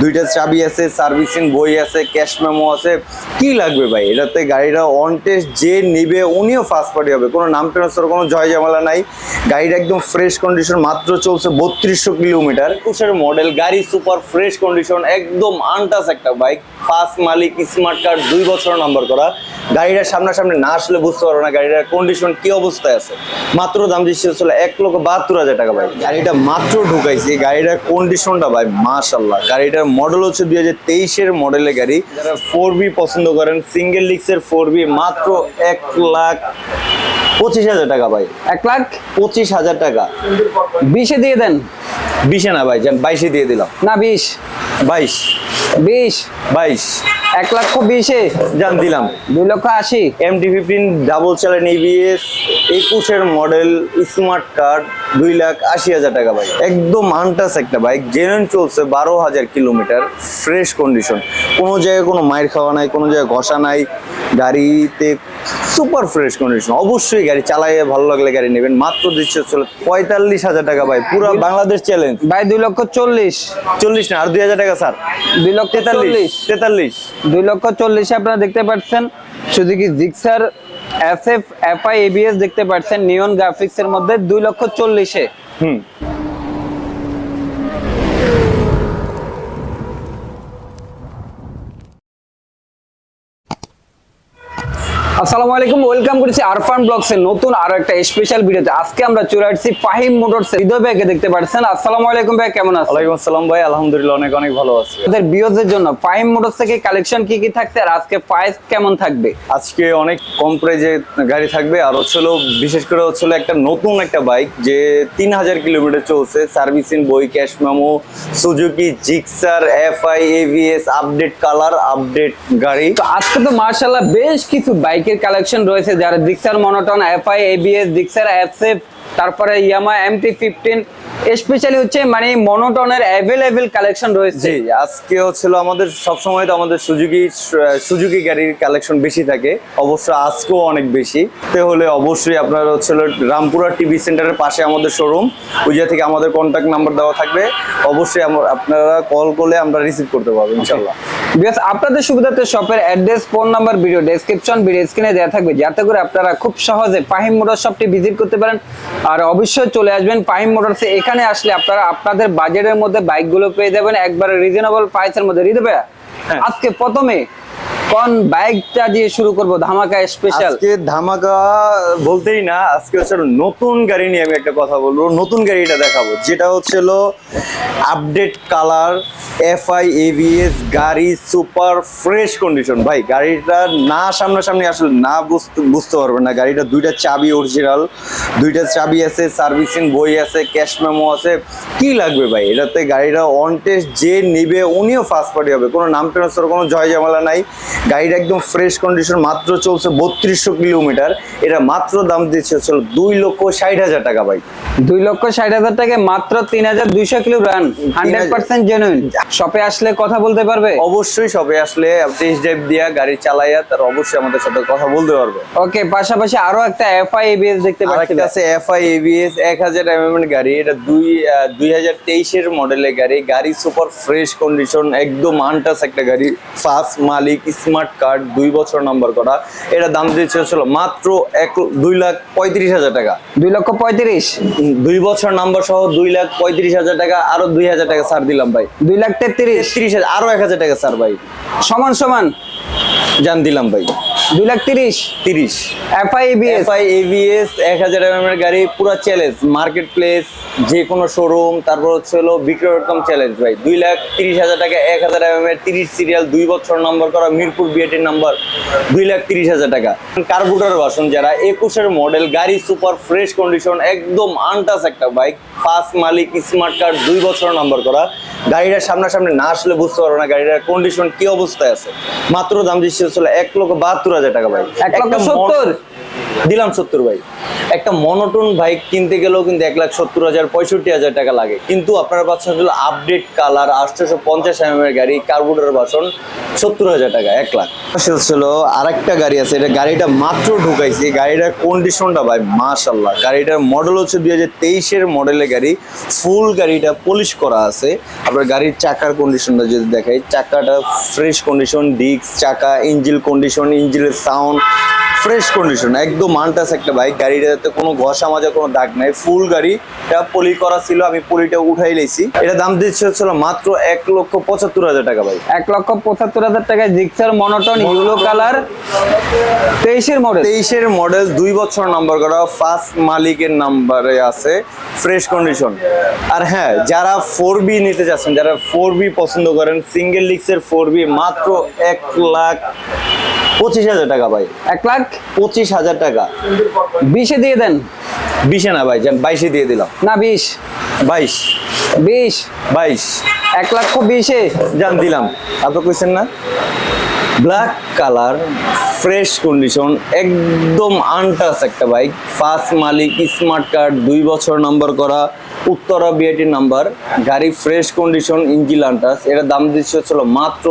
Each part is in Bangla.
দুইটা চাবি আছে, সার্ভিসিং বই আছে, ক্যাশ মেমো আছে। কি লাগবে ভাই? এটাতে গাড়িটা অন টেস্ট যে নিবে উনিও ফার্স্ট পার্টি হবে। কোনো নাম ট্রান্সফার কোনো জয় ঝামেলা নাই। গাড়িটা একদম ফ্রেশ কন্ডিশন মাত্র চলছে বত্রিশশো কিলোমিটার। একুশের মডেল গাড়ি সুপার ফ্রেশ কন্ডিশন একদম আনটাস একটা বাইক ফার্স্ট মালিক স্মার্ট কার্ড দুই বছর নাম্বার করা। গাড়িটা সামনাসামনি না আসলে বুঝতে পারব না। গাড়িটার কন্ডিশন কি অবস্থায় আছে। মাত্র দাম দিচ্ছে হচ্ছিল এক লক্ষ বাহাত্তর হাজার টাকা ভাই। গাড়িটা মাত্র ঢুকাইছি। গাড়িটার কন্ডিশনটা ভাই মাশাল্লাহ গাড়িটার মডেল হচ্ছে দুই হাজার তেইশের মডেলের গাড়ি। যারা ফোর বি পছন্দ করেন সিঙ্গেল লিক্সের ফোর বি মাত্র এক লাখ পঁচিশ হাজার টাকা ভাই। এক লাখ? পঁচিশ হাজার টাকা। বিশে দিয়ে দেন। বিশে না ভাই যান বাইশে দিয়ে দিলাম। না বিশ। বাইশ। বিশ। বাইশ। এক লক্ষ বিশে? যান দিলাম। দুই লক্ষ আশি? এমটি ফিফটিন ডাবল চালেন ইবিএস একুশের মডেল স্মার্ট কার্ড দুই লাখ আশি হাজার টাকা বাইক একদম আনটাস একটা বাইক জেনুইন চলছে বারো হাজার কিলোমিটার ফ্রেশ কন্ডিশন কোনো জায়গায় কোনো মায়ের খাওয়া নাই কোনো জায়গায় ঘষা নাই গাড়িতে সুপার ফ্রেশ কন্ডিশন অবশ্যই গাড়ি চালাইয়ে ভালো লাগলে গাড়ি নেবেন। মাত্র দিচ্ছে হচ্ছে পঁয়তাল্লিশ হাজার টাকা ভাই পুরো বাংলাদেশ চ্যালেঞ্জ ভাই দুই লক্ষ চল্লিশ। চল্লিশ না আর দুই হাজার টাকা স্যার। দুই লক্ষ তেতাল্লিশ তেতাল্লিশ। দুই লক্ষ চল্লিশে আপনারা দেখতে পাচ্ছেন Suzuki Gixxer S F FI ABS দেখতে পাচ্ছেন নিয়ন গ্রাফিক্স এর মধ্যে দুই লক্ষ চল্লিশে। হুম। আসসালামু আলাইকুম ওয়েলকাম করছি আরফান ব্লগস এর নতুন আরও একটা স্পেশাল ভিডিওতে আজকে আমরা চলে আসছি ফাহিম মোটরস এর। হৃদয় ভাইকে দেখতে পাচ্ছেন আসসালামু আলাইকুম ভাই কেমন আছেন? ওয়ালাইকুম আসসালাম ভাই আলহামদুলিল্লাহ অনেক অনেক ভালো আছি। আমাদের বিয়োজের জন্য ফাহিম মোটরস থেকে কালেকশন কি কি থাকছে আর আজকে প্রাইস কেমন থাকবে? আজকে অনেক কম প্রাইজে গাড়ি থাকবে আর হচ্ছিল বিশেষ করে হচ্ছিল একটা নতুন একটা বাইক যে তিন হাজার কিলোমিটার চলছে সার্ভিসিং বই cash memo Suzuki Gixxer F I ABS update colour update গাড়ি। তো আজকে তো মার্শাল্লাহ বেশ কিছু বাইকের কালেকশন রয়েছে যারা Gixxer monotone FI ABS Gixxer এফসেফ তারপরে ইয়ামা এমটি ফিফটিন স্পেশালি হচ্ছে মানে মনোটনের অ্যাভেলেবেল কালেকশন রয়েছে। আজকে হচ্ছিল আমাদের সবসময় তো আমাদের সুজুকি সুজুকি গাড়ির কালেকশন বেশি থাকে অবশ্য আজকেও অনেক বেশি। তে হলে অবশ্যই আপনার হচ্ছিল রামপুরা টিভি সেন্টারের পাশে আমাদের শোরুম ওই জায়গা থেকে আমাদের কন্ট্যাক্ট নাম্বার দেওয়া থাকবে অবশ্যই আপনারা কল করলে আমরা রিসিভ করতে পারব ইনশাল্লাহ বিকজ আপনাদের সুবিধাতে শপের address phone number video description video স্ক্রিনে দেওয়া থাকবে যাতে করে আপনারা খুব সহজে পাহিম মোটর শপটি ভিজিট করতে পারেন। আর অবশ্যই চলে আসবেন পাহিম মোটরসে এখানে আসলে আপনারা আপনাদের বাজেটের মধ্যে বাইকগুলো পেয়ে যাবেন। একবারে রিজনেবল প্রাইসের মধ্যে। রিদেবে হ্যাঁ। আজকে প্রথমে কোন বাইকটা দিয়ে শুরু করব? ধামাকা স্পেশাল আজকে ধামাকা বলতেই না, আজকে হচ্ছে নতুন গাড়ি নিয়ে আমি একটা কথা বলব, নতুন গাড়িটা দেখাবো, যেটা হচ্ছিল আপডেট কালার এফআই এভিএস গাড়ি সুপার ফ্রেশ কন্ডিশন ভাই, গাড়িটা না সামনাসামনি আসলে না বুঝতে বুঝতে পারবেন না। গাড়িটা দুইটা চাবি অরিজিনাল দুইটা চাবি আছে সার্ভিসিং বই আছে ক্যাশ মেমো আছে, কি লাগবে ভাই? এটাতে গাড়িটা অন টেস্ট যে নিবে, উনিও ফার্স্ট পার্টি হবে। কোনো নাম ট্রান্সফার কোনো জয় ঝামেলা নাই। গাড়িটা একদম ফ্রেশ কন্ডিশন মাত্র চলছে বত্রিশশো কিলোমিটার। এটা মাত্র দাম দিচ্ছে হচ্ছে দুই লক্ষ ষাট হাজার টাকা ভাই। দুই লক্ষ ষাট হাজার টাকা মাত্র তিন হাজার দুইশো kilo run hundred percent genuine শপে আসলে কথা বলতে পারবে? অবশ্যই সবে আসলে টেস্ট ড্রাইভ দিয়া গাড়ি চালাইয়া তার অবশ্যই আমাদের সাথে কথা বলতে পারবে। ওকে পাশাপাশি আরও একটা এফআই এবিএস দেখতে পাচ্ছি আছে এফআই এবিএস এক হাজার এমএম এর গাড়ি। এটা দুই দুই হাজার তেইশের মডেলের গাড়ি। গাড়ি সুপার ফ্রেশ কন্ডিশন একদম আনটাস একটা গাড়ি। ফার্স্ট মালিক স্মার্ট কার্ড দুই বছর নাম্বার করা। এটা দাম দিয়েছে হচ্ছিল মাত্র এক দুই লাখ পঁয়ত্রিশ হাজার টাকা। দুই লক্ষ পঁয়ত্রিশ? দুই বছর নাম্বার সহ দুই লাখ পঁয়ত্রিশ হাজার টাকা আরও দুই হাজার টাকা সার দিলাম ভাই। দুই লাখ তেত্রিশ? তিরিশ হাজার আরও এক হাজার টাকা সার ভাই। সমান সমান। জান দিলাম ভাই। দুই লাখ তিরিশ? তিরিশ। এফআই এবিএস এক হাজার এম এর গাড়ি পুরো চ্যালেঞ্জ মার্কেট প্লেস যে কোনো শোরুম তারপর হচ্ছে হলো বিক্রয়কম চ্যালেঞ্জ ভাই। দুই লাখ তিরিশ হাজার টাকা এক হাজার এম এর তিরিশ সিরিয়াল দুই বছর নাম্বার করা মিরপুর বিএটির নাম্বার দুই লাখ তিরিশ হাজার টাকা। কার্বুটার বাসন যারা একুশের মডেল গাড়ি সুপার ফ্রেশ কন্ডিশন একদম আনটাস একটা বাইক ফার্স্ট মালিক স্মার্ট কার্ড দুই বছর নাম্বার করা। গাড়িটার সামনাসামনি না আসলে বুঝতে পারব না গাড়িটার কন্ডিশন কি অবস্থায় আছে। মাত্র দাম দিচ্ছে হচ্ছিল এক লক্ষ বাহাত্তর হাজার টাকা ভাই। এক লক্ষ সত্তর? দিলাম সত্তর ভাই। একটা মনোটন বাইক কিনতে গেলেও কিন্তু এক লাখ সত্তর হাজার, পঁয়ষট্টি হাজার টাকা লাগে। কিন্তু আপনারা পাচ্ছেন হলো আপডেট কালার আটশোশো পঞ্চাশ এম এর গাড়ি কার্বোরেটর বাসন সত্তর হাজার টাকা, এক লাখ। ছিল আরেকটা গাড়ি আছে, এটা গাড়িটা মাত্র ঢুকাইছি। গাড়িটার কন্ডিশনটা ভাই মাশাল্লাহ গাড়িটার মডেল হচ্ছে দুই হাজার তেইশের মডেলের গাড়ি। ফুল গাড়িটা পলিশ করা আছে। আপনার গাড়ির চাকার কন্ডিশনটা যদি দেখাই, চাকাটা ফ্রেশ কন্ডিশন ডিস্ক চাকা ইঞ্জিল কন্ডিশন ইঞ্জিলের সাউন্ড ফ্রেশ কন্ডিশন একদম মানটাস একটা বাইক গাড়িটাতে কোনো ঘষা মাজা কোনো দাগ নাই ফুল গাড়ি। এটা পলি করা ছিল আমি পলিটা উঠাই লেছি। এটা দাম দিচ্ছে হচ্ছিল মাত্র এক লক্ষ পঁচাত্তর হাজার টাকা ভাই এক লক্ষ পঁচাত্তর হাজার টাকায় জিক্সার মনোটন ইউলো কালার তেইশের মডেল তেইশের মডেল দুই বছর নাম্বার করা ফার্স্ট মালিকের নাম্বারে আছে ফ্রেশ কন্ডিশন আর হ্যাঁ যারা ফোর বি নিতে চাচ্ছেন যারা ফোর বি পছন্দ করেন সিঙ্গেল লিক্সের ফোর বি মাত্র এক লাখ পঁচিশ হাজার টাকা ভাই। এক লাখ? পঁচিশ হাজার টাকা। বিশে দিয়ে দেন। বিশে না ভাই বাইশে দিয়ে দিলাম। না বিশ। বাইশ। বিশ? বাইশ। এক লক্ষ বিশে। যান দিলাম। আপনি কইছেন না? ব্ল্যাক কালার ফ্রেশ কন্ডিশন একদম আনটাস একটা বাইক ফার্স্ট মালিক স্মার্ট কার্ড দুই বছর নাম্বার করা উত্তরা বিআইটি নাম্বার গাড়ি ফ্রেশ কন্ডিশন ইঞ্জিল আনটাস এটা দাম দিচ্ছে ছিল মাত্র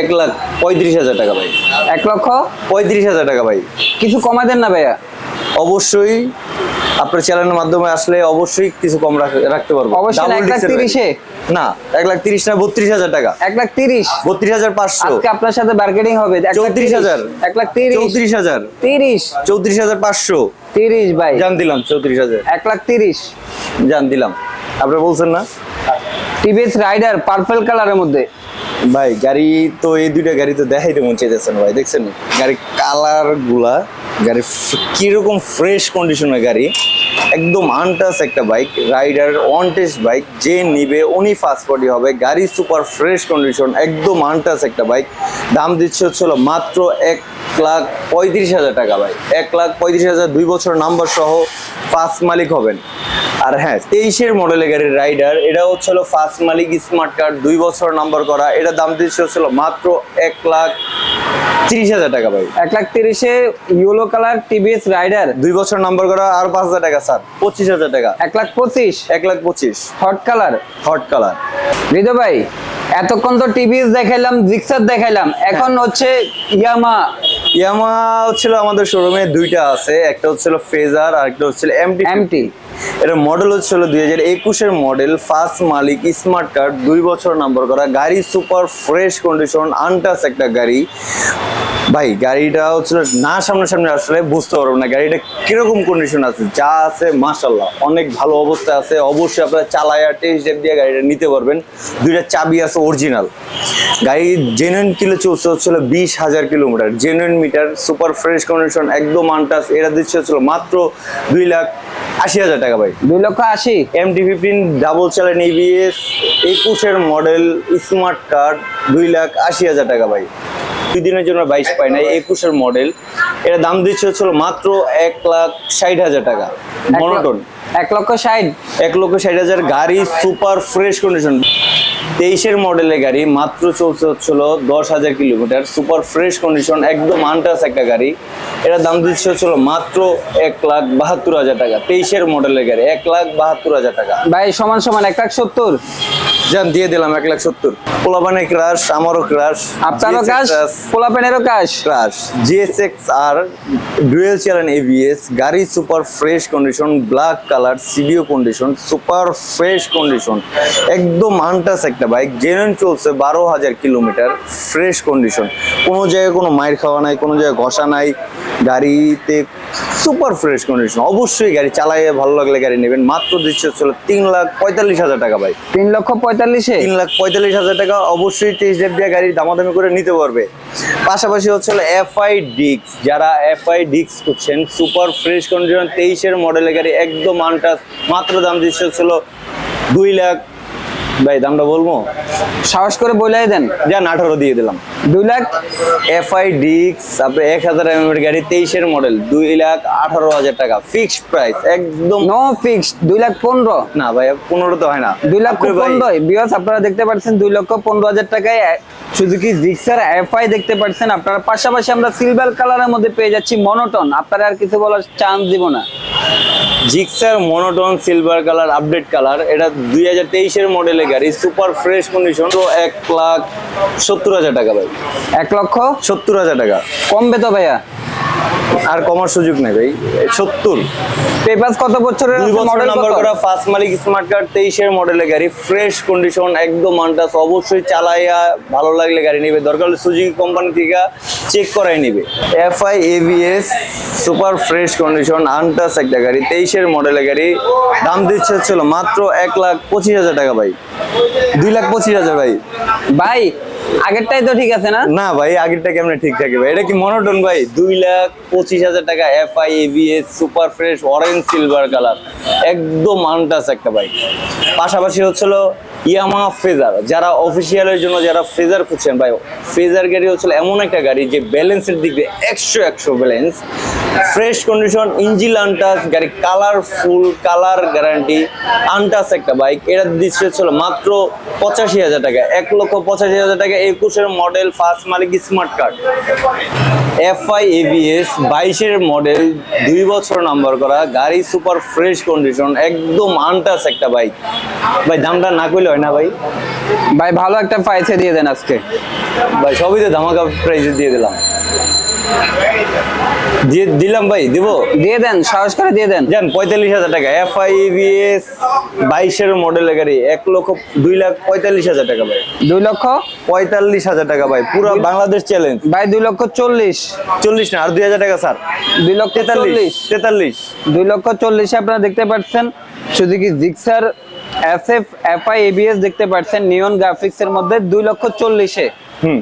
এক লাখ পঁয়ত্রিশ হাজার টাকা ভাই। এক লক্ষ পঁয়ত্রিশ হাজার টাকা ভাই। কিছু কমা দেন না ভাইয়া? অবশ্যই আপনার চ্যানেলের মাধ্যমে আসলে অবশ্যই কিছু কম রাখতে পারব। অবশ্যই না, এক লাখ। তিরিশে? না এক লাখ তিরিশ না বত্রিশ হাজার টাকা। এক লাখ তিরিশ? বত্রিশ হাজার পাঁচশো। আজকে আপনার সাথে মার্কেটিং হবে। চৌত্রিশ হাজার। এক লাখ তিরিশ? চৌত্রিশ হাজার। তিরিশ? চৌত্রিশ হাজার পাঁচশো। তিরিশ ভাই। জান দিলাম চৌত্রিশ হাজার। এক লাখ তিরিশ? জান দিলাম। আপনি বলছেন না? টিভিএস রাইডার পার্পল কালারের মধ্যে। ভাই, গাড়ি তো এই দুইটা গাড়ি তো দেখাইতে মন চাইতেছেন ভাই, দেখছেন? গাড়ির কালারগুলা গাড়ি কীরকম ফ্রেশ কন্ডিশনের গাড়ি, একদম আনটাস একটা bike rider on test bike যে নিবে উনি ফার্স্ট বডি হবে, গাড়ি সুপার ফ্রেশ কন্ডিশন একদম আনটাস একটা বাইক দাম দিচ্ছে হচ্ছিল মাত্র এক লাখ পঁয়ত্রিশ হাজার টাকা ভাই, এক লাখ পঁয়ত্রিশ হাজার দুই বছর নাম্বার সহ ফার্স্ট মালিক হবেন। আর হ্যাঁ তেইশের মডেলের গাড়ির রাইডার এটা হচ্ছিল ফার্স্ট মালিক স্মার্ট কার্ড দুই বছর নাম্বার করা। এটা দাম দিচ্ছে হচ্ছিল মাত্র এক লাখ তিরিশ হাজার টাকা ভাই। এক লাখ তিরিশে কালার টিভিএস রাইডার দুই বছর নাম্বার করা আর পাঁচ হাজার টাকা স্যার। পঁচিশ হাজার টাকা। এক লাখ পঁচিশ। এক লাখ পঁচিশ। Hot colour hot colour Hridoy ভাই এতক্ষণ তো টিভিএস দেখাইলাম জিক্সার দেখাইলাম। এখন হচ্ছে ইয়ামা ইয়ামা ছিল আমাদের শোরুমে দুইটা আছে একটা হচ্ছিল ফেজার আর একটা হচ্ছিল এমটি এমটি এর মডেল হচ্ছিল দুই হাজার একুশের মডেল ফার্স্ট মালিক স্মার্ট কার্ড দুই বছর নাম্বার করা গাড়ি সুপার ফ্রেশ কন্ডিশন আনটাস একটা গাড়ি। ভাই গাড়িটা হচ্ছিল না সামনে সামনে আসলে বুঝতে পারব না গাড়িটা কীরকম কন্ডিশন আছে যা আছে মাশাল্লাহ অনেক ভালো অবস্থা আছে অবশ্যই আপনারা চালায়া টেস্ট ড্রাইভ দিয়ে গাড়িটা নিতে পারবেন। দুইটা চাবি আছে অরিজিনাল গাড়ি জেনুইন কিলো চলছে হচ্ছিল বিশ হাজার kilometre. Genuine meter super fresh condition একদম আনটাস এরা দিচ্ছে হচ্ছিল মাত্র দুই লাখ আশি হাজার টাকা ভাই। দুই লক্ষ আশি? এম এমটি ফিফটিন ডাবল চালান এবিএস একুশের মডেল স্মার্ট কার্ড দুই লাখ আশি হাজার টাকা ভাই। দুই দিনের জন্য বাইশ পাই নাই একুশের মডেল এটা দাম দিচ্ছে হচ্ছিল মাত্র এক লাখ ষাট হাজার টাকা। মনোটন এক লক্ষ ষাট। এক লক্ষ ষাট হাজার গাড়ি সুপার ফ্রেশ কন্ডিশন তেইশের মডেলের গাড়ি মাত্র চলছে হচ্ছিল দশ হাজার কিলোমিটার সুপার ফ্রেশ কন্ডিশন একদম আনটাস একটা গাড়ি। এটা দাম দিচ্ছে হচ্ছিল মাত্র এক লাখ বাহাত্তর হাজার টাকা। তেইশের মডেলের গাড়ি এক লাখ বাহাত্তর হাজার টাকা। ভাই সমান সমান এক লাখ সত্তর। যান দিয়ে দিলাম এক লাখ সত্তর। পোলাবানে ক্রাশ আমারও ক্রাশ আপনারও কাজ পোলাপেনেরও কাজ crush GSX R dual channel ABS গাড়ি super fresh condition black colour সিডিও condition super fresh condition একদম আনটাস একটা বাইক জেনুইন চলছে বারো হাজার কিলোমিটার ফ্রেশ কন্ডিশন কোনো জায়গায় কোনো মায়ের খাওয়া নাই কোনো জায়গায় ঘষা নাই গাড়িতে সুপার ফ্রেশ কন্ডিশন অবশ্যই গাড়ি চালাইয়ে ভালো লাগলে গাড়ি নেবেন। মাত্র দিচ্ছে হচ্ছিল তিন লাখ পঁয়তাল্লিশ হাজার টাকা ভাই। তিন লক্ষ পঁয়তাল্লিশে? তিন লাখ পঁয়তাল্লিশ হাজার টাকা অবশ্যই টেস্ট ড্রাইভ দিয়ে গাড়ি দামাদামি করে নিতে পারবে। পাশাপাশি হচ্ছে এফআই ডিক্স যারা এফআই ডিক্স করছেন সুপার ফ্রেশ কন্ডিশন তেইশের মডেলের গাড়ি একদম আনটাস মাত্র দাম দিচ্ছে হচ্ছিল দুই লাখ ভাই দামটা বলব? সাহস করে বলাই দেন। যান আঠারো দিয়ে দিলাম। দুই লাখ? এফআই ডিক্স তারপরে এক হাজার এম এর গাড়ি তেইশের মডেল দুই লাখ আঠারো হাজার টাকা। ফিক্সড প্রাইস একদম নো ফিক্স দুই লাখ পনেরো। না ভাই পনেরো তো হয় না। দুই লাখ পনেরো বিয়স আপনারা দেখতে পাচ্ছেন দুই লক্ষ পনেরো হাজার টাকায় সুজুকি জিক্সার এফআই দেখতে পাচ্ছেন। আপনারা পাশাপাশি আমরা সিলভার কালারের মধ্যে পেয়ে যাচ্ছি মনোটন আপনারা আর কিছু বলার চান্স দিব না। Gixxer monotone silver colour update colour এটা দুই হাজার তেইশের মডেলের গাড়ি সুপার ফ্রেশ কন্ডিশন তো এক লাখ সত্তর হাজার টাকা ভাই। এক লক্ষ? সত্তর হাজার টাকা। কমবে তো ভাইয়া। আর কমার সুযোগ নেই ভাই সত্তর। পেপাস কত বছরের মডেল নাম্বার করা ফার্স্ট মালিক স্মার্ট কার্ড তেইশের মডেলের গাড়ি ফ্রেশ কন্ডিশন একদম আনটাস অবশ্যই চালাইয়া ভালো লাগলে গাড়ি নেবে। দরকার হলে সুজুকি কোম্পানি থেকে চেক করাই নেবে। FI ABS super fresh condition untouched একটা গাড়ি তেইশের মডেলের গাড়ি। দাম দিচ্ছে ছিল মাত্র এক লাখ পঁচিশ হাজার টাকা ভাই। দুই লাখ পঁচিশ হাজার ভাই। ভাই আগেরটাই তো ঠিক আছে না? না ভাই আগেরটা কেমন ঠিক থাকে ভাই? এটা কি মনোটন ভাই? দুই লাখ পঁচিশ হাজার টাকা FI ABS super fresh orange silver colour একদম আনটাস একটা বাইক পাশাপাশি হচ্ছিল ইয়ামা ফেজার যারা অফিসিয়ালের জন্য যারা ফেজার খুঁজছেন ভাই ফেজার গাড়ি হচ্ছিল এমন একটা গাড়ি যে ব্যালেন্সের দিক দিয়ে একশো একশো balance fresh condition engine untouched গাড়ি কালারফুল কালার গ্যারান্টি আনটাস একটা বাইক এটা দিচ্ছে ছিল মাত্র পঁচাশি হাজার টাকা এক লক্ষ পঁচাশি হাজার টাকা একুশের মডেল ফার্স্ট মালিক smart card F FI ABS বাইশের মডেল দুই বছর নাম্বার করা গাড়ি সুপার ফ্রেশ কন্ডিশন একদম আনটাস একটা বাইক ভাই দামটা না করলে হয় না ভাই? ভাই ভালো একটা পাইছে দিয়ে দেন আজকে। ভাই সবই তো ধামাকা প্রাইসে দিয়ে দিলাম। দিয়ে দিলাম ভাই দিব? দিয়ে দেন সাহস করে দিয়ে দেন। জান পঁয়তাল্লিশ হাজার টাকা। এফআই এবিএস বাইশের মডেলের গাড়ি এক লক্ষ দুই লাখ পঁয়তাল্লিশ হাজার টাকা ভাই। দুই লক্ষ? পঁয়তাল্লিশ হাজার টাকা ভাই পুরো বাংলাদেশ চ্যালেঞ্জ ভাই দুই লক্ষ চল্লিশ। চল্লিশ না আর দুই হাজার টাকা স্যার। দুই লক্ষ তেতাল্লিশ তেতাল্লিশ। দুই লক্ষ চল্লিশে আপনারা দেখতে পাচ্ছেন শুধু কি Gixxer S F FI ABS দেখতে পাচ্ছেন নিয়ন গ্রাফিক্স এর মধ্যে দুই লক্ষ চল্লিশে। হুম।